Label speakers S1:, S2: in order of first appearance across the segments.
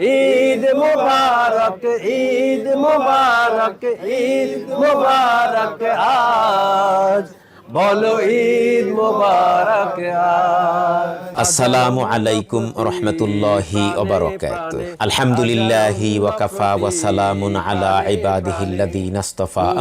S1: ঈদ মুবারক ঈদ মুবারক ঈদ মুবারক আজ। বলো ঈদ মুবারক
S2: আসসালামু আলাইকুম রহমতুল্লাহি আলহামদুলিল্লাহি ওয়াকাফা ওয়া সালামুন আলা ইবাদিহিল্লাযীনা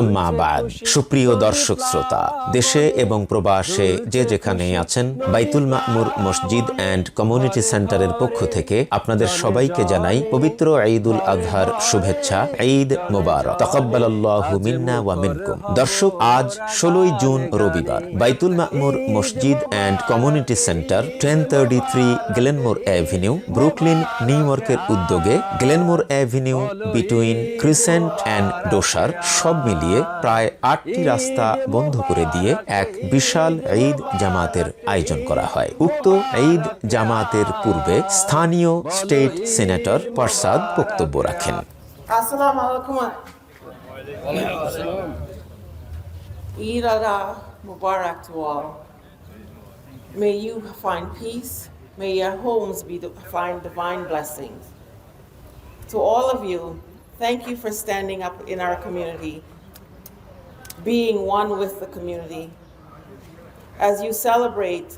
S2: আম্মা বাদ। সুপ্রিয় দর্শক শ্রোতা, দেশে এবং প্রবাসে যে যেখানে আছেন, বাইতুল মামুর মসজিদ অ্যান্ড কমিউনিটি সেন্টারের পক্ষ থেকে আপনাদের সবাইকে জানাই পবিত্র ঈদুল আজহার শুভেচ্ছা, ঈদ মোবারক। তাকাব্বালাল্লাহু মিন্না ওয়া মিনকুম। দর্শক, আজ ষোলোই জুন রবিবার। বাইতুল মামুর মসজিদ and community centre ten thirty three Glenmore avenue Brooklyn New ইয়র্কের উদ্যোগে Glenmore avenue between Crescent and ডোসার সব মিলিয়ে প্রায় আটটি রাস্তা বন্ধ করে দিয়ে এক বিশাল ঈদ জামাতের আয়োজন করা হয়। উক্ত ঈদ জামাতের পূর্বে স্থানীয় স্টেট সিনেটর প্রসাদ বক্তব্য রাখেন।
S3: alaikum. Eid al Mubarak to all. May you find peace. May your homes be find divine blessings. To all of you, thank you for standing up in our community, being one with the community. As you celebrate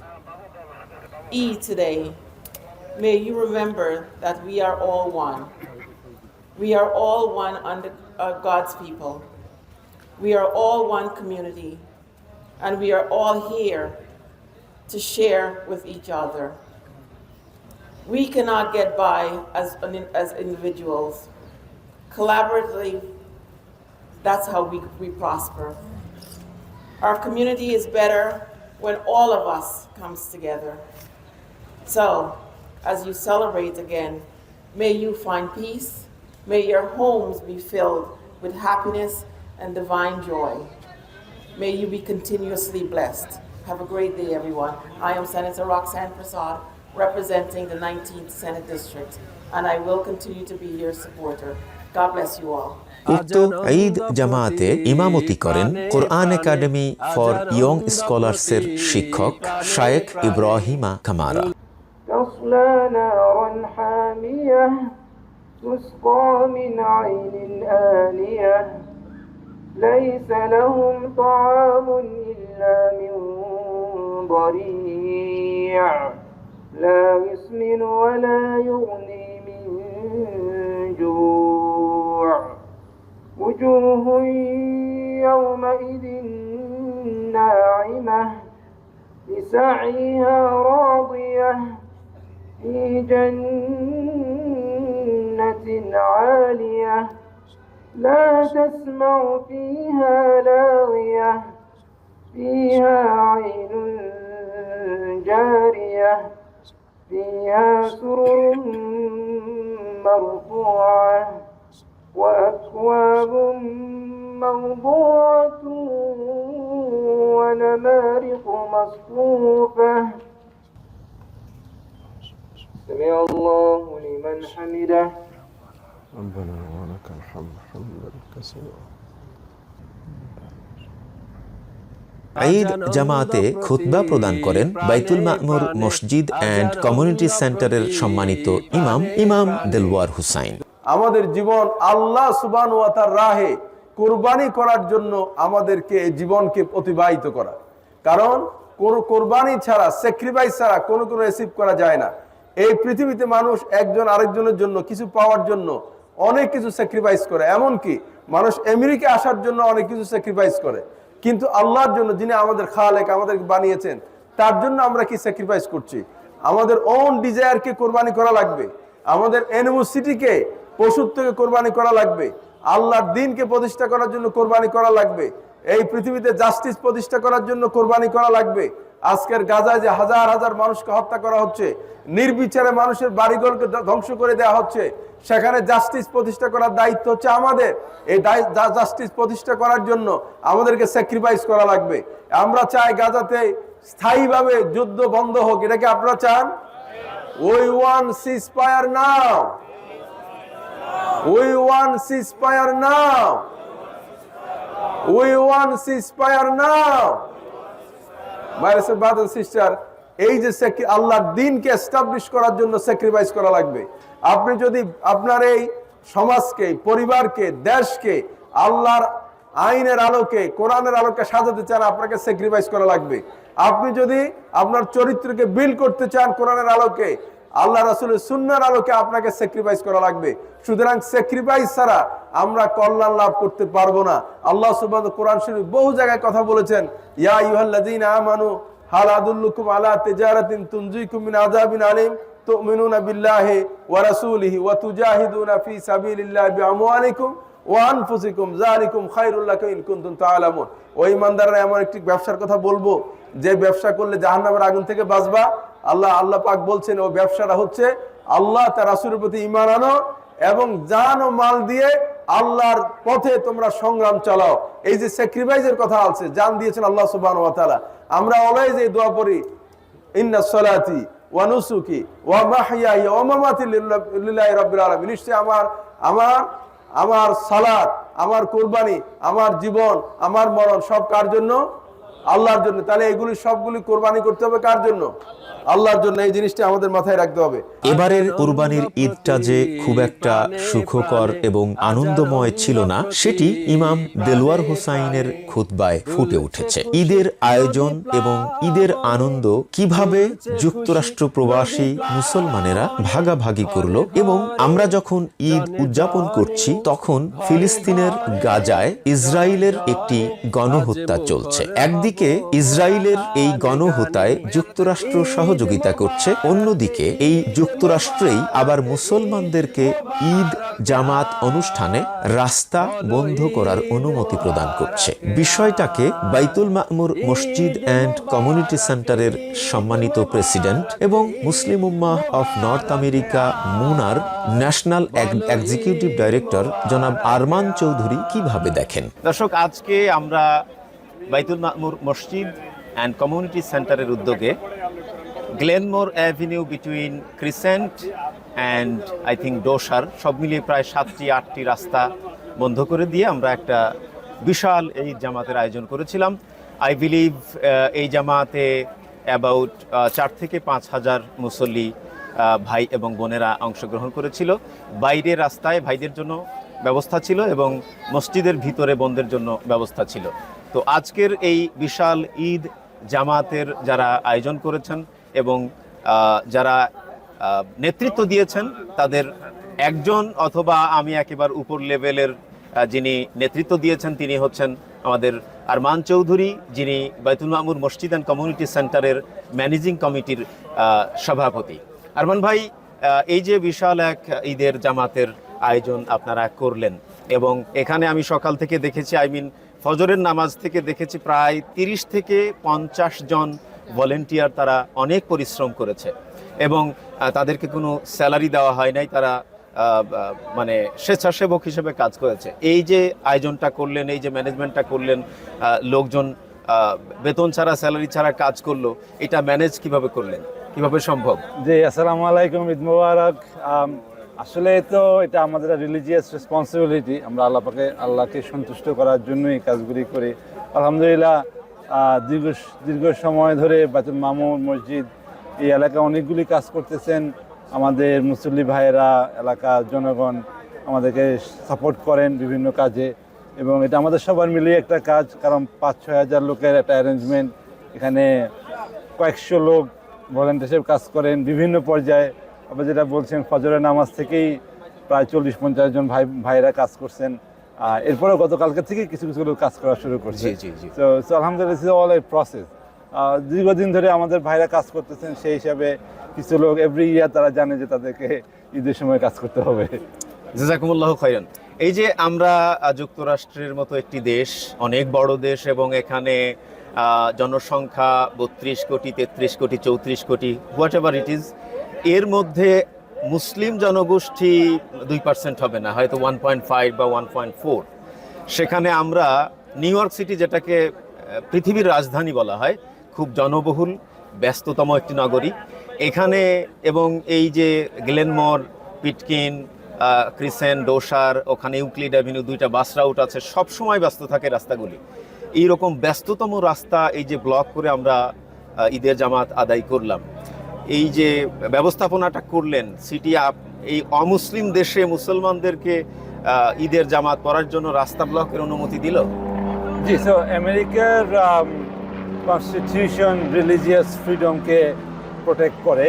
S3: E today, may you remember that we are all one. We are all one under uh, God's people. We are all one community. And we are all here to share with each other. We cannot get by as, as individuals. Collaboratively, that's how we, we prosper. Our community is better when all of us comes together. So, as you celebrate again, may you find peace, May your homes be filled with happiness and divine joy. May you be continuously blessed. Have a great day, everyone. I am Senator Roxanne Prasad, representing the 19th Senate District, and I will continue to be your supporter. God bless you all.
S2: উক্ত ঈদ জামাতে ইমামতি করেন কোরআন academy for young স্কলার্সের শিক্ষক শায়েখ ইব্রাহিমা Camara
S4: تصلى نارا حامية تسقى من عين آنية ليس لهم طعام إلا من ضريع. لا يسمن ولا يغني من جوع. وجوه يومئذ ناعمة لسعيها راضية. في جنة عالية. لا تسمع فيها لاغية فيها عين جارية فيها سرر مرفوعة وأكواب موضوعة ونمارق مصفوفة. سمع الله لمن حمده.
S5: ربنا ولك الحمد حمدا كثيرا
S2: Eid জামাতে খুতবা প্রদান করেন বাইতুল মামুর মসজিদ অ্যান্ড কমিউনিটি সেন্টারের সম্মানিত ইমাম ইমাম দেলওয়ার হুসাইন
S6: আমাদের জীবন আল্লাহ সুবান ওয়াতার রাহে কোরবানি করার জন্য আমাদেরকে এই জীবনকে অতিবাহিত করা কারণ কোন কোরবানি ছাড়া স্যাক্রিফাইস ছাড়া কোনো কোনো রিসিভ করা যায় না এই পৃথিবীতে মানুষ একজন আরেকজনের জন্য কিছু পাওয়ার জন্য অনেক কিছু স্যাক্রিফাইস করে। এমনকি মানুষ আমেরিকা আসার জন্য অনেক কিছু স্যাক্রিফাইস করে। কিন্তু আল্লাহর জন্য যিনি আমাদের খালেক, আমাদেরকে বানিয়েছেন, তার জন্য আমরা কি স্যাক্রিফাইস করছি? আমাদের ওন ডিজায়ারকে কোরবানি করা লাগবে। আমাদের এনিমোসিটিকে পশুর থেকে কোরবানি করা লাগবে। আল্লাহর দিনকে প্রতিষ্ঠা করার জন্য কোরবানি করা লাগবে। এই পৃথিবীতে জাস্টিস প্রতিষ্ঠা করার জন্য কোরবানি করা লাগবে। আজকের গাজায় যে হাজার হাজার মানুষকে হত্যা করা হচ্ছে, নির্বিচারে মানুষের বাড়িঘরকে ধ্বংস করে দেওয়া হচ্ছে, সেখানে জাস্টিস প্রতিষ্ঠা করার দায়িত্ব হচ্ছে আমাদের। এই জাস্টিস প্রতিষ্ঠা করার জন্য আমাদেরকে স্যাক্রিফাইস করা লাগবে। আমরা চাই গাজাতে স্থায়ীভাবে যুদ্ধ বন্ধ হোক এটাকে আপনারা চান? ওই want ceasefire now we want want ceasefire now We want ceasefire now. My brother sister এই যে আল্লাহর দিনকে এস্টাবলিশ করার জন্য স্যাক্রিফাইস করা লাগবে। আপনি যদি আপনার এই সমাজকে, পরিবারকে, দেশকে, আল্লাহর আইনের আলোকে, কোরআনের আলোকে সাজাতে চান, আপনাকে স্যাক্রিফাইস করা লাগবে। আপনি যদি আপনার চরিত্রকে বিল করতে চান কোরআনের আলোকে আল্লাহ রাসুলের সুন্নার আলোকে আপনাকে স্যাক্রিফাইস করা লাগবে। সুতরাং স্যাক্রিফাইস ছাড়া আমরা কল্যাণ লাভ করতে পারব না। আল্লাহ সুবাদ কোরআন শরীফ বহু জায়গায় কথা বলেছেন, ইয়া ইউহাল্লাযীনা আমানু, হাল আদুল্লুকুম আলা তিজারাতিন তুনজিকুম মিন আযাবিন আলিম, তুমিনুনা বিল্লাহি ওয়া রাসূলিহি ওয়া তুজাহিদুনা ফি সাবিলিল্লাহি বিআমওয়ালিকুম ওয়া আনফুসিকুম, যালিকুম খায়রুল লাকুম ইন কুনতুম তাআলামুন। ওই ইমানদাররা, এমন একটি ব্যবসার কথা বলব যে ব্যবসা করলে জাহান্নামের আগুন থেকে বাঁচবা, আল্লাহ আল্লাহ পাক বলছেন, ও ব্যবসাটা হচ্ছে আল্লাহ তার রাসূলের প্রতি ঈমান আনো এবং জান ও মাল দিয়ে আল্লাহর পথে তোমরা সংগ্রাম চালাও। এই যে স্যাক্রিফাইসের কথা আছে, জান দিয়েছেন আল্লাহ তাআলা। আমরা অলওয়েজ এই দোয়া পড়ি, ইন্না সলাতি ওয়া নুসুকি ওয়া মাহইয়াই ওয়া মামাতি লিল্লাহি রাব্বিল আলামিন। নিশ্চয় আমার আমার আমার সালাত, আমার কুরবানি, আমার জীবন, আমার মরণ সব কার জন্য? আল্লাহর জন্য। তাহলে এগুলি সবগুলি কোরবানি করতে হবে কার জন্য? আল্লাহর জন্য এই জিনিসটা আমাদের মাথায় রাখতে হবে।
S2: এবারের কুরবানির ঈদটা যে খুব একটা সুখকর এবং আনন্দময় ছিল না, সেটি ইমাম দেলোয়ার হোসাইনের খুতবায় ফুটে উঠেছে। ঈদের আয়োজন এবং ঈদের আনন্দ কীভাবে যুক্তরাষ্ট্র প্রবাসী মুসলমানেরা ভাগাভাগি করল এবং আমরা যখন ঈদ উদযাপন করছি, তখন ফিলিস্তিনের গাজায় ইসরায়েলের একটি গণহত্যা চলছে। একদিকে ইসরায়েলের এই গণহত্যায় যুক্তরাষ্ট্র সহযোগিতা করছে। অন্যদিকে, এই যুক্তরাষ্ট্রেই আবার মুসলমানদেরকে ঈদ, জামাত অনুষ্ঠানে রাস্তা বন্ধ করার অনুমতি প্রদান করছে। বিষয়টাকে বাইতুল মামুর মসজিদ অ্যান্ড কমিউনিটি সেন্টারের সম্মানিত প্রেসিডেন্ট এবং Muslim Ummah of North America Munnar national executive director জনাব আরমান চৌধুরী কীভাবে দেখেন?
S7: দর্শক, আজকে আমরা বাইতুল মামুর মসজিদ অ্যান্ড কমিউনিটি সেন্টারের উদ্যোগে Glenmore avenue between Crescent and I think ডোসার সব মিলিয়ে প্রায় সাতটি, আটটি রাস্তা বন্ধ করে দিয়ে আমরা একটা বিশাল এই জামাতের আয়োজন করেছিলাম। আই বিলিভ এই জামাতে অ্যাবাউট চার থেকে পাঁচ হাজার মুসল্লি ভাই এবং বোনেরা অংশগ্রহণ করেছিল। বাইরে রাস্তায় ভাইদের জন্য ব্যবস্থা ছিল এবং মসজিদের ভিতরে বন্ধের জন্য ব্যবস্থা ছিল। তো আজকের এই বিশাল ঈদ জামাতের যারা আয়োজন করেছেন এবং যারা নেতৃত্ব দিয়েছেন, তাদের একজন অথবা আমি একেবারে উপর লেভেলের যিনি নেতৃত্ব দিয়েছেন তিনি হচ্ছেন আমাদের আরমান চৌধুরী, যিনি বাইতুল মামুর মসজিদ অ্যান্ড কমিউনিটি সেন্টারের ম্যানেজিং কমিটির সভাপতি। আরমান ভাই এই যে বিশাল এক ঈদের জামাতের আয়োজন আপনারা করলেন এবং এখানে আমি সকাল থেকে দেখেছি, আই মিন ফজরের নামাজ থেকে দেখেছি প্রায় তিরিশ থেকে পঞ্চাশ জন ভলেন্টিয়ার তারা অনেক পরিশ্রম করেছে। এবং তাদেরকে কোনো স্যালারি দেওয়া হয় নাই, তারা মানে স্বেচ্ছাসেবক হিসেবে কাজ করেছে। এই যে আয়োজনটা করলেন, এই যে ম্যানেজমেন্টটা করলেন লোকজন বেতন ছাড়া স্যালারি ছাড়া কাজ করল, এটা ম্যানেজ কীভাবে করলেন? কীভাবে সম্ভব?
S8: জি, আসসালামু আলাইকুম, ঈদ মুবারক। আসলে তো এটা আমাদের রিলিজিয়াস রেসপন্সিবিলিটি আমরা আল্লাহ পাকে আল্লাহকে সন্তুষ্ট করার জন্যই কাজগুলি করি। আলহামদুলিল্লাহ দীর্ঘ দীর্ঘ সময় ধরে বাতুল মামুর মসজিদ এই এলাকায় অনেকগুলি কাজ করতেছেন। আমাদের মুসল্লি ভাইয়েরা, এলাকার জনগণ আমাদেরকে সাপোর্ট করেন বিভিন্ন কাজে এবং এটা আমাদের সবার মিলিয়ে একটা কাজ, কারণ পাঁচ ছয় হাজার লোকের একটা অ্যারেঞ্জমেন্ট এখানে কয়েকশো লোক ভলেন্টিয়ার কাজ করেন বিভিন্ন পর্যায়ে। আপনি যেটা বলছেন ফজরের নামাজ থেকেই প্রায় চল্লিশ পঞ্চাশ জন ভাই ভাইরা কাজ করছেন। এরপরেও গতকালকে থেকে কিছু কিছু লোক কাজ করা শুরু করছে। তো সো আলহামদুলিল্লাহ অল এ প্রসেস দীর্ঘদিন ধরে আমাদের ভাইরা কাজ করতেছেন সেই হিসাবে কিছু লোক এভরি ইয়ার তারা জানে যে তাদেরকে ঈদের সময় কাজ করতে হবে।
S7: জাজাকুমুল্লাহ খৈরান এই যে আমরা যুক্তরাষ্ট্রের মতো একটি দেশ অনেক বড় দেশ এবং এখানে জনসংখ্যা বত্রিশ কোটি তেত্রিশ কোটি চৌত্রিশ কোটি হোয়াট এভার ইট ইজ এর মধ্যে মুসলিম জনগোষ্ঠী দুই পার্সেন্ট হবে না, হয়তো ওয়ান পয়েন্ট ফাইভ বা ওয়ান পয়েন্ট ফোর সেখানে আমরা নিউ ইয়র্ক সিটি যেটাকে পৃথিবীর রাজধানী বলা হয়, খুব জনবহুল, ব্যস্ততম একটি নগরী। এখানে এবং এই যে গ্লেনমর পিটকিন ক্রিসেন ডোসার ওখানে ইউক্লিড অ্যাভিনিউ দুইটা বাস রাউট আছে, সব সময় ব্যস্ত থাকে রাস্তাগুলি। এই রকম ব্যস্ততম রাস্তা এই যে ব্লক করে আমরা ঈদের জামাত আদায় করলাম। এই যে ব্যবস্থাপনাটা করলেন, সিটি আপ, এই অমুসলিম দেশে মুসলমানদেরকে ঈদের জামাত পড়ার জন্য রাস্তা ব্লকের অনুমতি দিল?
S8: জি সো আমেরিকার কনস্টিটিউশন রিলিজিয়াস ফ্রিডমকে প্রোটেক্ট করে।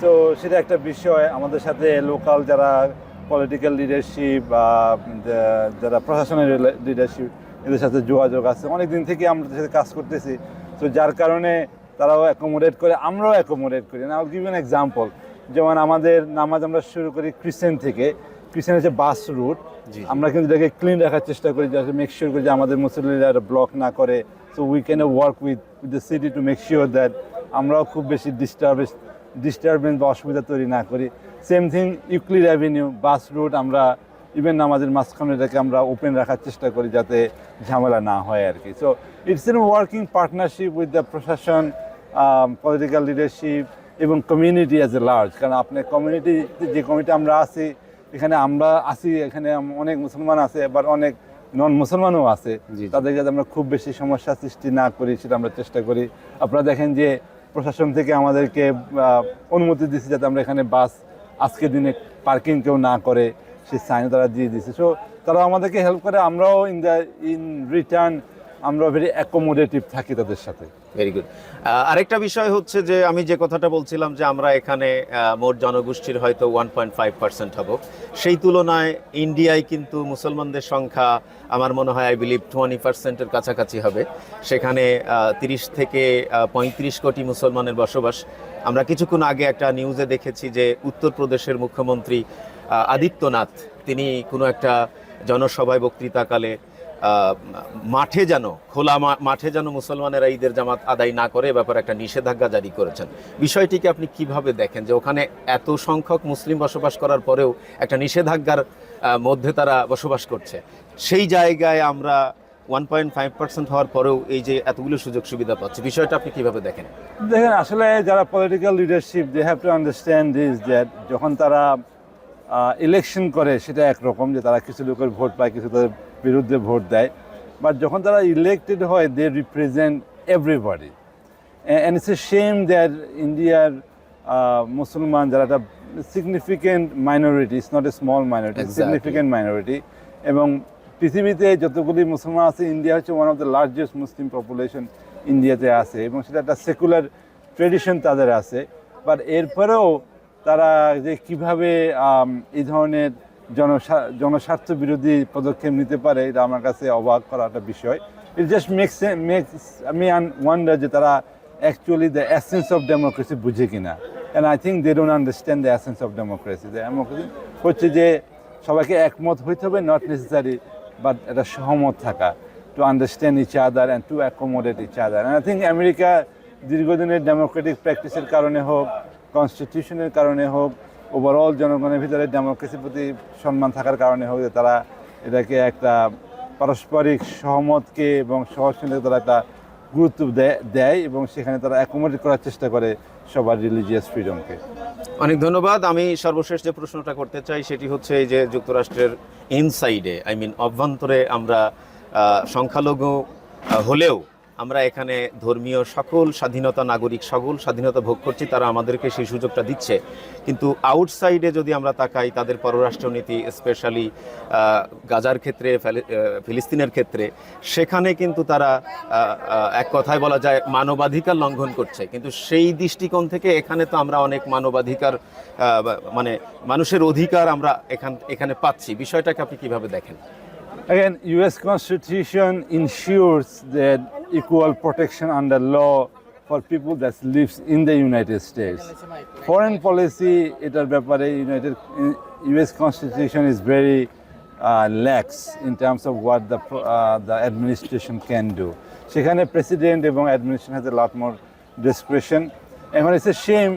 S8: সো সেটা একটা বিষয়। আমাদের সাথে লোকাল যারা পলিটিক্যাল লিডারশিপ বা যারা প্রশাসনের লিডারশিপ এদের সাথে যোগাযোগ আছে। অনেক দিন থেকে আমরা সাথে কাজ করতেছি। তো যার কারণে তারাও অ্যাকোমোডেট করে আমরাও অ্যাকোমোডেট করি। না গিভ এন এক্সাম্পল যেমন আমাদের নামাজ আমরা শুরু করি ক্রিশ্চেন থেকে। ক্রিশ্চেন হচ্ছে বাস রুট আমরা কিন্তু এটাকে ক্লিন রাখার চেষ্টা করি যাতে মেক শিওর করি যে আমাদের মুসলিমরা ব্লক না করে। So we can work with with the city to make sure that আমরাও খুব বেশি ডিস্টার্বেন্স ডিস্টারবেন্স বা অসুবিধা তৈরি না করি। Same thing Euclid avenue bus route আমরা ইভেন আমাদের মাঝখানে এটাকে আমরা ওপেন রাখার চেষ্টা করি যাতে ঝামেলা না হয় আর কি। So it's an working partnership with the প্রশাসন পলিটিক্যাল লিডারশিপ এবং কমিউনিটি অ্যাজ এ লার্জ কারণ আপনার কমিউনিটি যে কমিটি আমরা আছি এখানে আমরা আছি এখানে অনেক মুসলমান আছে আবার অনেক নন মুসলমানও আছে তাদের যাতে আমরা খুব বেশি সমস্যা সৃষ্টি না করি সেটা আমরা চেষ্টা করি। আপনারা দেখেন যে প্রশাসন থেকে আমাদেরকে অনুমতি দিচ্ছে যাতে আমরা এখানে বাস আজকের দিনে পার্কিং কেউ না করে সে সাইন তারা দিয়ে দিচ্ছে সো তারা আমাদেরকে হেল্প করে আমরাও ইন দ্য ইন রিটার্ন আমরা ভেরি অ্যাকোমোডেটিভ থাকি তাদের সাথে।
S7: ভেরি গুড আরেকটা বিষয় হচ্ছে যে আমি যে কথাটা বলছিলাম যে আমরা এখানে মোট জনগোষ্ঠীর হয়তো ওয়ান পয়েন্ট ফাইভ পার্সেন্ট হব। সেই তুলনায় ইন্ডিয়ায় কিন্তু মুসলমানদের সংখ্যা আমার মনে হয় আই বিলিভ টোয়েন্টি পার্সেন্টের কাছাকাছি হবে। সেখানে তিরিশ থেকে পঁয়ত্রিশ কোটি মুসলমানের বসবাস। আমরা কিছুক্ষণ আগে একটা নিউজে দেখেছি যে উত্তরপ্রদেশের মুখ্যমন্ত্রী আদিত্যনাথ, তিনি কোনো একটা জনসভায় বক্তৃতাকালে মাঠে যেন, খোলা মাঠে যেন মুসলমানেরা ঈদের জামাত আদায় না করে ব্যাপারে একটা নিষেধাজ্ঞা জারি করেছেন। বিষয়টিকে আপনি কীভাবে দেখেন যে ওখানে এত সংখ্যক মুসলিম বসবাস করার পরেও একটা নিষেধাজ্ঞার মধ্যে তারা বসবাস করছে? সেই জায়গায় আমরা ওয়ান পয়েন্ট ফাইভ পার্সেন্ট হওয়ার পরেও এই যে এতগুলো সুযোগ সুবিধা পাচ্ছি, বিষয়টা আপনি কীভাবে দেখেন?
S8: দেখেন, আসলে যারা political leadership they have to understand this that যখন তারা ইলেকশন করে, সেটা একরকম যে তারা কিছু লোকের ভোট পায়, কিছু তাদের বিরুদ্ধে ভোট দেয় বাট যখন তারা ইলেক্টেড হয় they represent everybody and it's a same that ইন্ডিয়ার মুসলমান যারা একটা significant minority it's not a small
S7: minority
S8: significant minority এবং পৃথিবীতে যতগুলি মুসলমান আছে ইন্ডিয়া হচ্ছে one of the largest Muslim population ইন্ডিয়াতে আছে এবং সেটা একটা সেকুলার ট্রেডিশন তাদের আছে। বাট এরপরেও তারা যে কীভাবে এই ধরনের জনস্বার্থ বিরোধী পদক্ষেপ নিতে পারে, এটা আমার কাছে অবাক করা একটা বিষয় ইট জাস্ট মেক্স মেক্স আমি ওয়ান্ডার যে তারা actually the essence of democracy বুঝে কিনা। And I think they don't understand the essence of democracy democracy হচ্ছে যে সবাইকে একমত হইতে হবে নট নেসেসারি বাট একটা সহমত থাকা। To understand each other and to accommodate each other and I think America দীর্ঘদিনের ডেমোক্রেটিক প্র্যাকটিসের কারণে হোক কনস্টিটিউশনের কারণে হোক ওভারঅল জনগণের ভিতরে ডেমোক্রেসির প্রতি সম্মান থাকার কারণে হোক তারা এটাকে একটা পারস্পরিক সহমতকে এবং সহযোগিতা তারা একটা গুরুত্ব দেয় দেয় এবং সেখানে তারা অ্যাকোমোডেট করার চেষ্টা করে সবার রিলিজিয়াস ফ্রিডমকে
S7: অনেক ধন্যবাদ। আমি সর্বশেষ যে প্রশ্নটা করতে চাই সেটি হচ্ছে এই যে যুক্তরাষ্ট্রের ইনসাইডে আই মিন অভ্যন্তরে আমরা সংখ্যালঘু হলেও আমরা এখানে ধর্মীয় সকল স্বাধীনতা নাগরিক, সকল স্বাধীনতা ভোগ করছি, তারা আমাদেরকে সেই সুযোগটা দিচ্ছে। কিন্তু আউটসাইডে যদি আমরা তাকাই, তাদের পররাষ্ট্রনীতি স্পেশালি গাজার ক্ষেত্রে ফিলিস্তিনের ক্ষেত্রে, সেখানে কিন্তু তারা এক কথায় বলা যায়, মানবাধিকার লঙ্ঘন করছে। কিন্তু সেই দৃষ্টিকোণ থেকে এখানে তো আমরা অনেক মানবাধিকার মানে মানুষের অধিকার আমরা এখান, এখানে পাচ্ছি। বিষয়টাকে আপনি কীভাবে দেখেন?
S8: Again, U.S. Constitution ensures that equal protection under law for people that lives in the United States. Foreign policy, এটার ব্যাপারে United U.S. Constitution is very uh, lax in terms of what the pro- uh, the administration can do. সেখানে president এবং administration has a lot more discretion. এখন it's a shame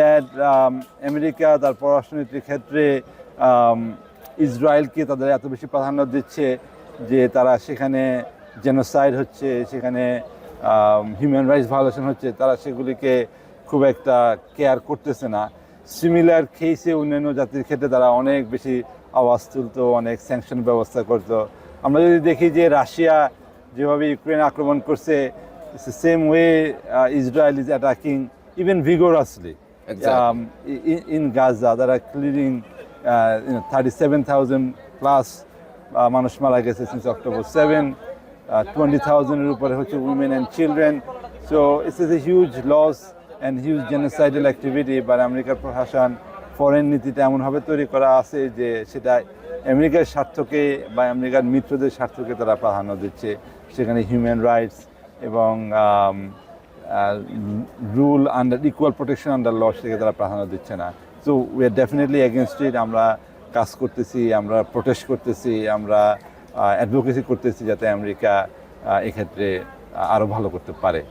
S8: that um, America তার পররাষ্ট্রনীতির ক্ষেত্রে um, ইসরায়েলকে তাদের এত বেশি প্রাধান্য দিচ্ছে যে তারা সেখানে জেনোসাইড হচ্ছে সেখানে হিউম্যান রাইটস ভায়োলেশন হচ্ছে তারা সেগুলিকে খুব একটা কেয়ার করতেছে না। সিমিলার খেয়েছে অন্যান্য জাতির ক্ষেত্রে তারা অনেক বেশি আওয়াজ তুলতো অনেক স্যাংশন ব্যবস্থা করতো। আমরা যদি দেখি যে রাশিয়া যেভাবে ইউক্রেন আক্রমণ করছে same way Israel is attacking even vigorously
S7: in
S8: Gaza in, in Gaza that are clearing uh, you know, 37,000 plus uh, মানুষ মারা গেছে October 7, uh, 20,000 এর উপরে হচ্ছে women and children. So this is a huge loss and huge genocidal activity by আমেরিকার প্রশাসন foreign নীতিটা এমনভাবে তৈরি করা আছে যে সেটা আমেরিকার স্বার্থকে বা আমেরিকার মিত্রদের স্বার্থকে তারা প্রাধান্য দিচ্ছে সেখানে হিউম্যান রাইটস এবং rule under equal protection under law সেটাকে তারা প্রাধান্য দিচ্ছে না so we are definitely against it আমরা কাজ করতেছি, আমরা প্রোটেস্ট করতেছি, আমরা অ্যাডভোকেসি করতেছি যাতে আমেরিকা এক্ষেত্রে আরও ভালো করতে পারে।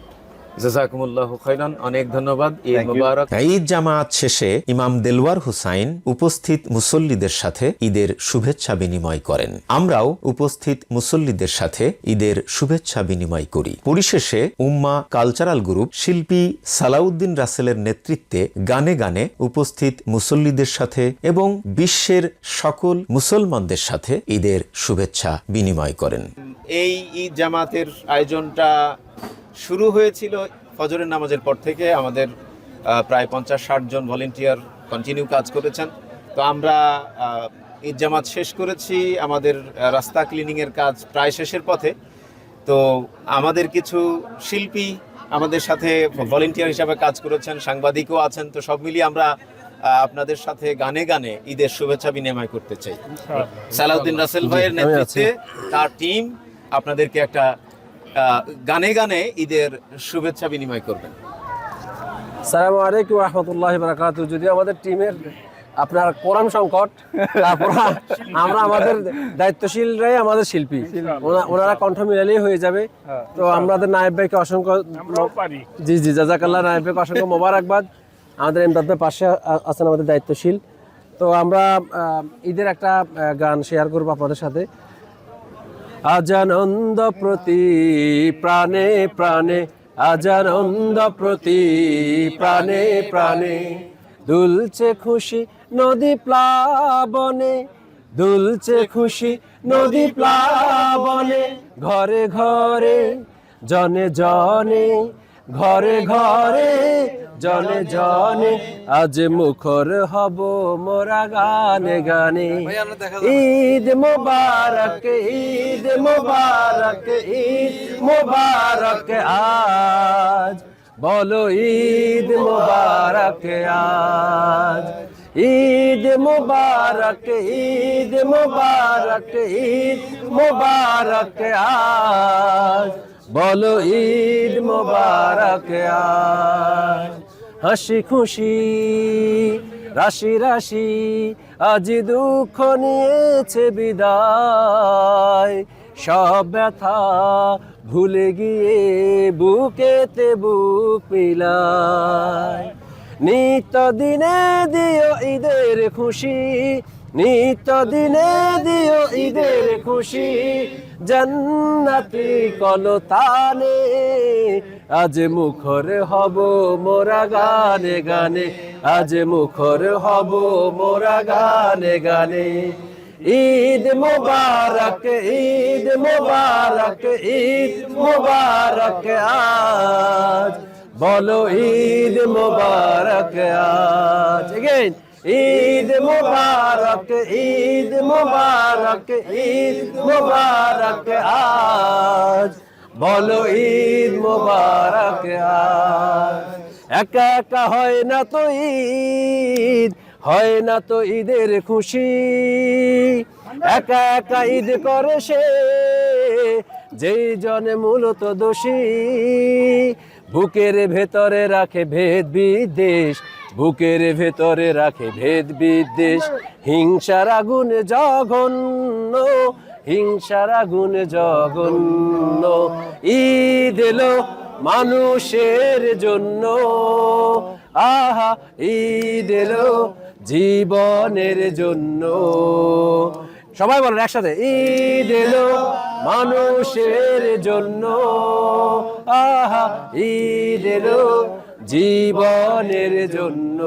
S7: জাজাকুমুল্লাহ খাইরান অনেক ধন্যবাদ ঈদ মুবারক।
S2: ঈদ জামাত শেষে ইমাম দেলওয়ার হুসাইন উপস্থিত মুসল্লিদের সাথে ঈদের শুভেচ্ছা বিনিময় করেন। আমরাও উপস্থিত মুসল্লিদের সাথে ঈদের শুভেচ্ছা বিনিময় করি। পরিশেষে উম্মা কালচারাল গ্রুপ শিল্পী সালাউদ্দিন রাসেলের নেতৃত্বে গানে গানে উপস্থিত মুসল্লিদের সাথে এবং বিশ্বের সকল মুসলমানদের সাথে ঈদের শুভেচ্ছা বিনিময় করেন।
S7: এই ঈদ জামাতের আয়োজনটা শুরু হয়েছিল ফজরের নামাজের পর থেকে। আমাদের প্রায় পঞ্চাশ ষাট জন ভলেন্টিয়ার কন্টিনিউ কাজ করেছেন। তো আমরা ঈদ জামাত শেষ করেছি। আমাদের রাস্তা ক্লিনিংয়ের কাজ প্রায় শেষের পথে। তো আমাদের কিছু শিল্পী আমাদের সাথে ভলেন্টিয়ার হিসাবে কাজ করেছেন সাংবাদিকও আছেন। তো সব মিলিয়ে আমরা আপনাদের সাথে গানে গানে ঈদের শুভেচ্ছা বিনিময় করতে চাই। সালাউদ্দিন রাসেল ভাইয়ের নেতৃত্বে তার টিম আপনাদেরকে একটা গানে গানে ঈদের শুভেচ্ছা বিনিময় করবেন।
S1: সালামু আলাইকুম রহমতুল্লাহ বারাকাতু। যদি আমাদের টিমের আপনার কোরআন সংকট তারপর আমরা আমাদের দায়িত্বশীলরাই আমাদের শিল্পী। ওনারা কণ্ঠ মিলালেই হয়ে যাবে। তো আমাদের নায়েব ভাইকে অসংখ্য জি জি জাজাকাল্লাহ নায়েব ভাইকে অসংখ্য মোবারকবাদ। আমাদের এমদাদ ভাই পাশে আছেন আমাদের দায়িত্বশীল। তো আমরা ঈদের একটা গান শেয়ার করব আপনাদের সাথে। আজানন্দ প্রতি প্রাণে প্রাণে, আজানন্দ প্রতি প্রাণে প্রাণে। দুলছে খুশি নদী প্লাবনে, দুলছে খুশি নদী প্লাবনে। ঘরে ঘরে, জনে জনে ঘরে ঘরে জনে জনে আজ মুখর হব মোরা গানে গানে। ঈদ মোবারক ঈদ মোবারক ঈদ মোবারক আজ। বলো ঈদ মোবারক আজ। ঈদ মোবারক ঈদ মোবারক ঈদ মোবারক আজ। বলো ঈদ মোবারক হাসি খুশি, রাশি রাশি, আজ দুঃখ নিয়েছে বিদায়। সব ব্যথা ভুলে গিয়ে বুকেতে বুক মিলায়। নিত্য দিনে দিও ঈদের খুশি নিত্য দিনে দিও ঈদের খুশি, জন্নতি কলতানে। আজ মুখর হব মোরা গানে গানে, আজ মুখর হব মোরা গানে গানে। ঈদ মোবারক ঈদ মোবারক ঈদ মোবারক আজ। বলো ঈদ মোবারক আজ। Again ঈদ মোবারক ঈদ মোবারক ঈদ মোবারক আজ। বলো ঈদ মোবারক আজ। একা একা হয় না তো ঈদ, হয় না তো ঈদের খুশি। একা একা ঈদ করে সে, যেই জনে মূলত দোষী। বুকের ভেতরে রাখে ভেদ বিদ্বেষ বুকের ভেতরে রাখে ভেদ বিদ্বেষ। হিংসার আগুন জঘন্য, হিংসার আগুন জঘন্য। ঈদ এলো মানুষের জন্য। আহা, ঈদ এলো জীবনের জন্য। সবাই বলেন একসাথে, ঈদ এলো মানুষের জন্য। আহা, ঈদ এলো জীবনের জন্য।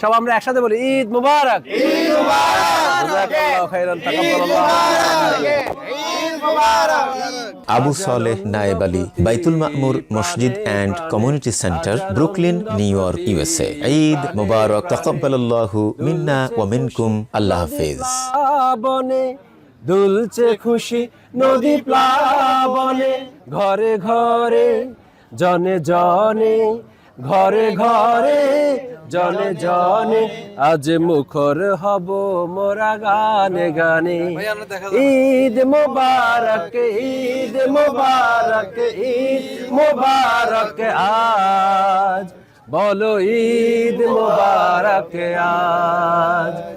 S1: সব আমরা একসাথে বলি ঈদ মুবারক। ঈদ
S2: আবু সালেহ নায়েব আলী বাইতুল মামুর মসজিদ and community centre Brooklyn New York USA. Eid মুবারক তাকাব্বালাল্লাহু মিন্না ওয়া মিনকুম আল্লাহ হাফেজ।
S1: বনে দুলছে খুশি নদী প্লাবনে ঘরে ঘরে জনে জনে ঘরে ঘরে জনে জনে আজ মুখর হব মোরা গানে গানে। ঈদ মোবারক ঈদ মোবারক ঈদ মোবারক আজ। বলো ঈদ মোবারক আজ।